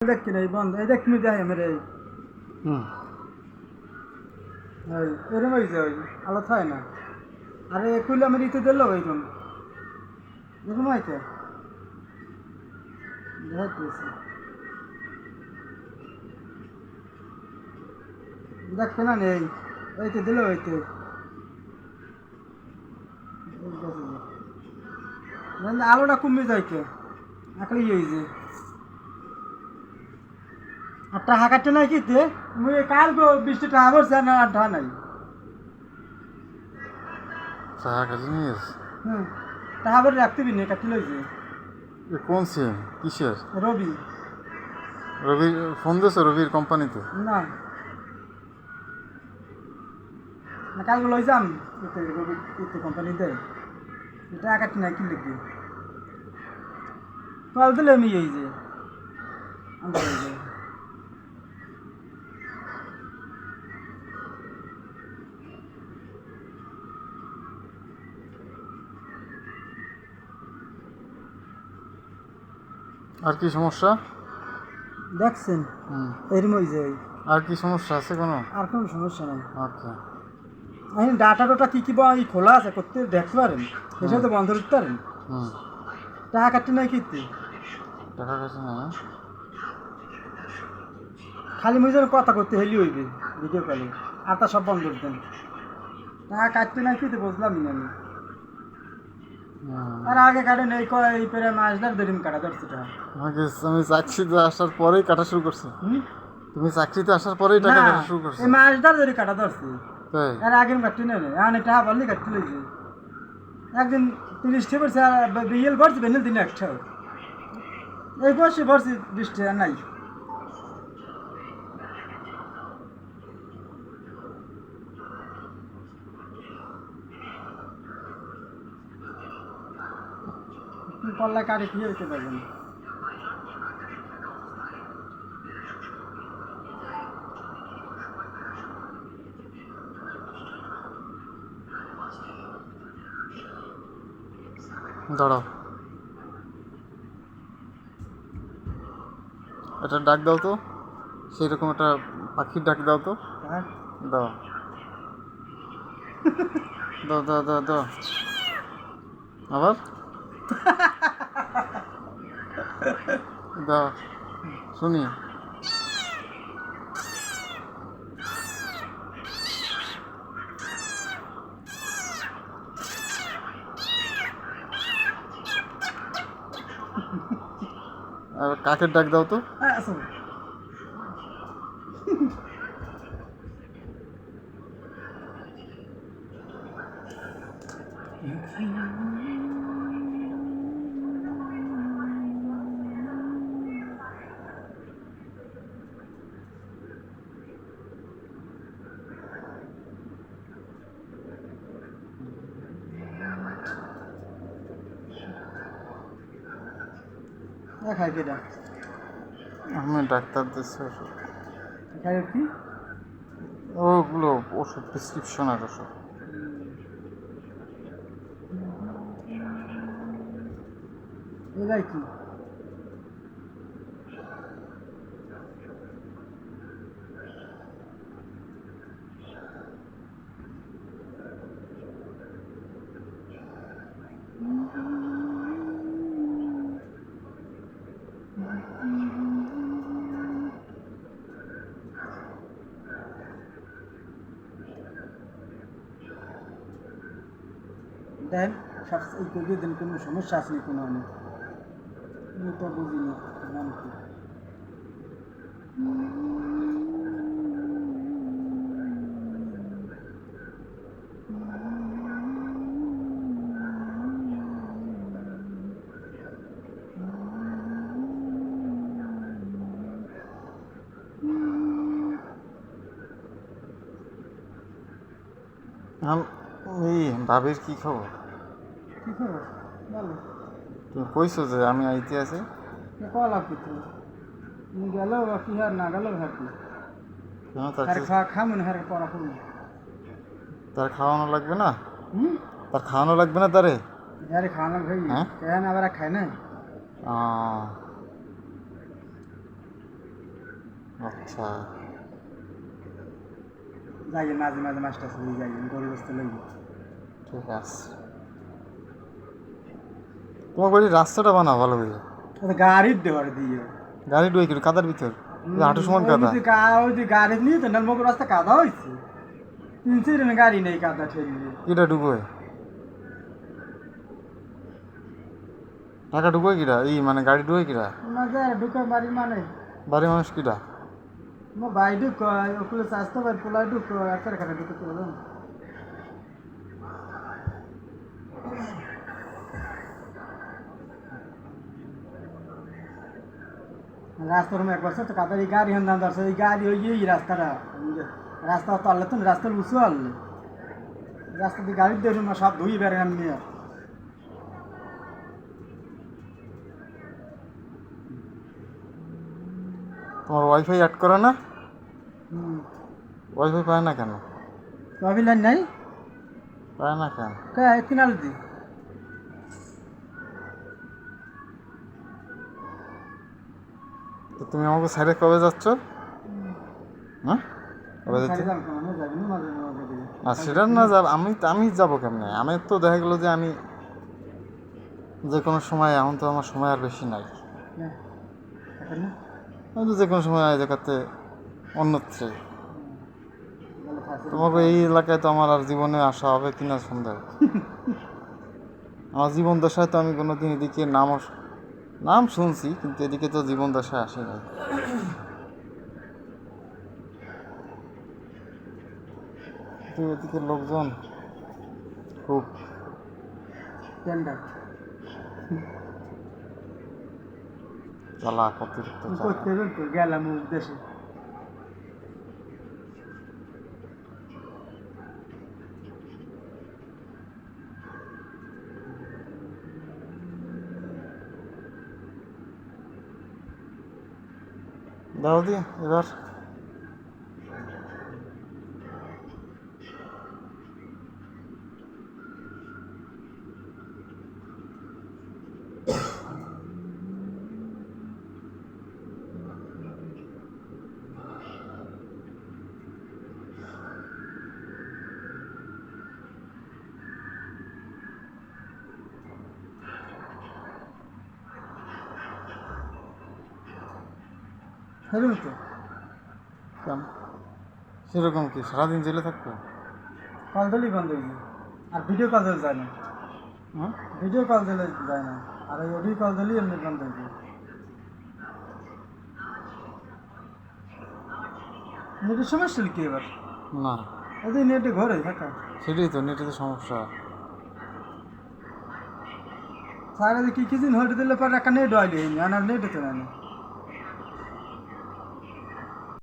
দেখ কি নাই বন্ধ এই দেখ তুমি যাই আমার এই। এরম হয়েছে ওই আলো থাকে না। আরে কুইলে আমি রিতে দিল ওইরকম এরকম হয়েছে দেখবে না নেই এইতে দিল ওইতে আলোটা কমে যাইতে আকলি হয়েছে আর টাকা কাটতে নাই কি তে মুই কাল গো বৃষ্টি টাকা করছে না আর টাকা নাই। টাকা কাটি নিস হুম টাকা করে রাখতে বি নেই কাটতে লইছে। এ কোন সিম? কিসের? রবি। রবির ফোন দিয়েছ রবির কোম্পানিতে? না। না কালকে লই যাম রবি কোম্পানিতে। টাকা কাটতে নাই কি লিখবি কাল দিলে আমি এই যে আমরা এই যে আর কি সমস্যা? দেখছেন? হুম। এরম ওই যে আর কি সমস্যা আছে কোনো? আর কোনো সমস্যা নাই। আচ্ছা। আমি ডাটা টোটা কী কী বা খোলা আছে করতে দেখতে পারেন? এসব তো বন্ধ করতে পারেন? হুম। টাকা কাটতে নাই কিনতে টাকা কাটি না? খালি মুই যেন কথা করতে হেলি হইবে ভিডিও কলে আর তা সব বন্ধ করতেন টাকা কাটতে নাই কিনতে বুঝলামই না আমি। আর আগে কাটেন এই কয় এই পেরে মাস ধর ধরিম কাটা ধরছে আমাকে আমি চাকরিতে আসার পরেই কাটা শুরু করছি? তুমি চাকরিতে আসার পরেই টাকা কাটা শুরু করছ? এই মাস ধর ধরে কাটা ধরছে। আর আগে কাটতে নেই এখন টাকা বললি কাটতে লইছে একদিন তিরিশটা পড়ছে আর বিয়েল ভরছে বেনেল দিন একটা এই বসে ভরছি বিশটা আর নাই। কল্লা কারে কি হইতে পারবেন। দাঁড়াও। এটা ডাক দাও তো। সেই রকম একটা পাখির ডাক দাও তো। হ্যাঁ। দাও দাও দাও দাও দাও আবার? দাও। শুনি। আর কাকের ডাক দাও তো। হ্যাঁ আসুন খাই কেটা আমি ডাক্তার দিচ্ছি ওষুধ। খাই কি? ওগুলো ওষুধ প্রেসক্রিপশনের ওষুধ। এলাই কি? দেন সব এই করিয়ে দেন কোনো সমস্যা আছে নাকি কোনো অনেক আমি তো বুঝিনি নাম কি আম- এই ভাবির কি খবর? কি খবর ভালো। তুমি কইছো যে আমি আইতে আছি। কল আপনি তো গেল কি আর না গেল কেন তাকে খাওয়া খামুন হারে পড়া করুন তার খাওয়ানো লাগবে না? তার খাওয়ানো লাগবে না তারে? যারে খাওয়ালাম ভাই হ্যাঁ? কেন আবার খায় না? আচ্ছা। যাই মাঝে মাঝে মাছটা চলে যাই গরু বসতে লই ঠিক আছে। তোমার বাড়ির রাস্তাটা বানা ভালো করে। গাড়ির দেওয়ার দিয়ে গাড়ি ডুয়ে কিলো কাদার ভিতর। হাঁটু সমান কাদা। যে ওই যে গাড়ি নিয়ে তো রাস্তা কাদা হয়েছে তিন চার গাড়ি নেই কাদা ঠেলিয়ে কিটা ডুবোয় টাকা ডুবোয় কিরা? এই মানে গাড়ি ডুবোয় কিরা? ঢুকে বাড়ি মানে। বাড়ির মানুষ কিরা? মো ভাই ঢুক ওগুলো স্বাস্থ্য ভাই পোলা ঢুক একটা খানে ঢুকে চলো রাস্তার মধ্যে এক বছর তো কাদার এই গাড়ি হন্দান দর্শক এই গাড়ি ওই এই রাস্তাটা। রাস্তা তো আল্লাহ তো রাস্তার উঁচু আল্লে রাস্তা দিয়ে গাড়ি দিয়ে সব ধুই বেড়ে আমি নিয়ে তোমার ওয়াইফাই অ্যাড করে না? ওয়াইফাই পায় না কেন? কবি লাইন নাই? পায় না কেন? কে কিনাল দি? তো তুমি আমাকে সাইডে কবে যাচ্ছ? হ্যাঁ? কবে যাচ্ছ? আর সেটা না যাব আমি আমি যাব কেমনে? আমি তো দেখা গেলো যে আমি যে কোনো সময় এখন তো আমার সময় আর বেশি নাই। না? আমি তো যে কোনো সময় এই জায়গাতে অন্যত্রে। তোমাকে এই এলাকায় তো আমার আর জীবনে আসা হবে কিনা সন্দেহ। আমার জীবন দশায় তো আমি কোনোদিন এদিকে নাম নাম শুনছি কিন্তু এদিকে তো জীবন দশায় আসে নাই। এদিকে লোকজন খুব চালা চালাক অতিরিক্ত গেলাম দেশে দাও দি এবার সেরকম তো? সেরকম কি? সারাদিন জেলে থাকবে? কল দিলেই বন্ধ হয়ে আর ভিডিও কল দিলে যায় না। হ্যাঁ ভিডিও কল দিলে যায় না। আর ওই অডিও কল দিলেই এমনি বন্ধ হয়ে যায়। নেটের সমস্যা কি এবার? না। ওদের নেটে ঘরে থাকা সেটাই তো নেটে তো সমস্যা। সারা কি কিছু দিন হয়ে দিলে পরে একটা নেট আইলি আর নেট হতে না